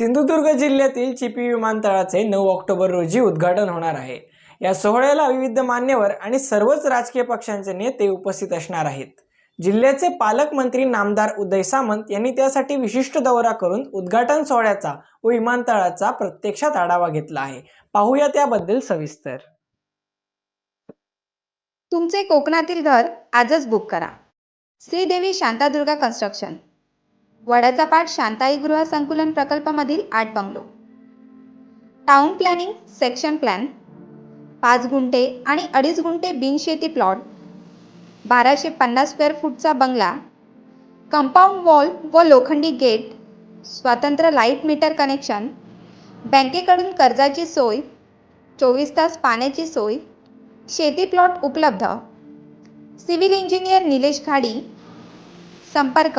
सिंधुदुर्ग जिल्ह्यातील चिपी विमानतळाचे नऊ ऑक्टोबर रोजी उद्घाटन होणार आहे. या सोहळ्याला विविध मान्यवर आणि सर्वच राजकीय पक्षांचे नेते उपस्थित असणार आहेत. जिल्ह्याचे पालकमंत्री नामदार उदय सामंत यांनी त्यासाठी विशिष्ट दौरा करून उद्घाटन सोहळ्याचा व विमानतळाचा प्रत्यक्षात आढावा घेतला आहे. पाहूया त्याबद्दल सविस्तर. तुमचे कोकणातील घर आजच बुक करा. श्रीदेवी शांतादुर्गा कन्स्ट्रक्शन वड्याचा पाठ शांताई गृह संकुलन प्रकल्पामधील आठ bungalow. Town planning section plan पाच गुंठे आणि अडीच गुंठे बिनशेती प्लॉट बाराशे पन्नास स्क्वेअर फूटचा बंगला कंपाऊंड वॉल व लोखंडी गेट स्वतंत्र लाइट मीटर कनेक्शन बँकेकडून कर्जाची सोय चोवीस तास पाण्याची सोय शेती प्लॉट उपलब्ध सिव्हिल इंजिनियर निलेश खाडी संपर्क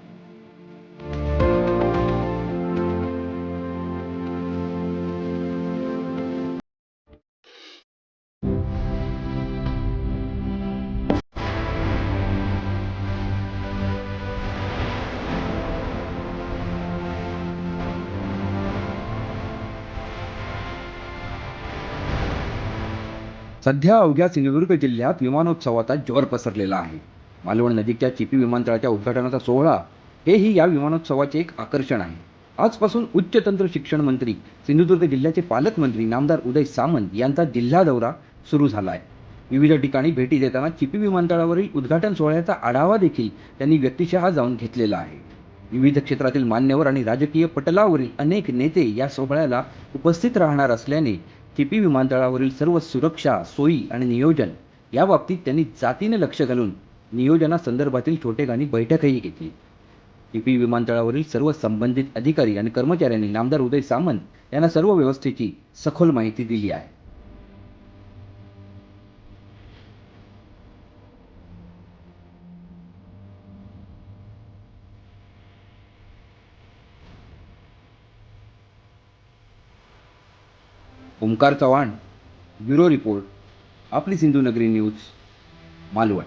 सध्या अवघ्या सिंधुदुर्ग जिल्ह्यात विमानोत्सवाचा जोर पसरलेला आहे. मालवण नजीकच्या चिपी विमानतळाच्या उद्घाटनाचा सोहळा हेही या विमानोत्सवाचे एक आकर्षण आहे. आजपासून उच्च तंत्र शिक्षण मंत्री सिंधुदुर्ग जिल्ह्याचे पालकमंत्री नामदार उदय सामंत यांचा जिल्हा दौरा सुरू झाला आहे विविध ठिकाणी भेटी देताना चिपी विमानतळावरील उद्घाटन सोहळ्याचा आढावा देखील त्यांनी व्यक्तिशः जाऊन घेतलेला आहे. विविध क्षेत्रातील मान्यवर आणि राजकीय पटलावरील अनेक नेते या सोहळ्याला उपस्थित राहणार असल्याने चिपी विमानतळावरील सर्व सुरक्षा सोयी आणि नियोजन या बाबतीत त्यांनी जातीने लक्ष घालून नियोजनासंदर्भातील छोटेखानी बैठकही घेतली. चिपी विमानतळावरील सर्व संबंधित अधिकारी आणि कर्मचाऱ्यांनी नामदार उदय सामंत यांना सर्व व्यवस्थेची सखोल माहिती दिली आहे. ओंकार चव्हाण ब्युरो रिपोर्ट आपली सिंधुनगरी न्यूज मालवण.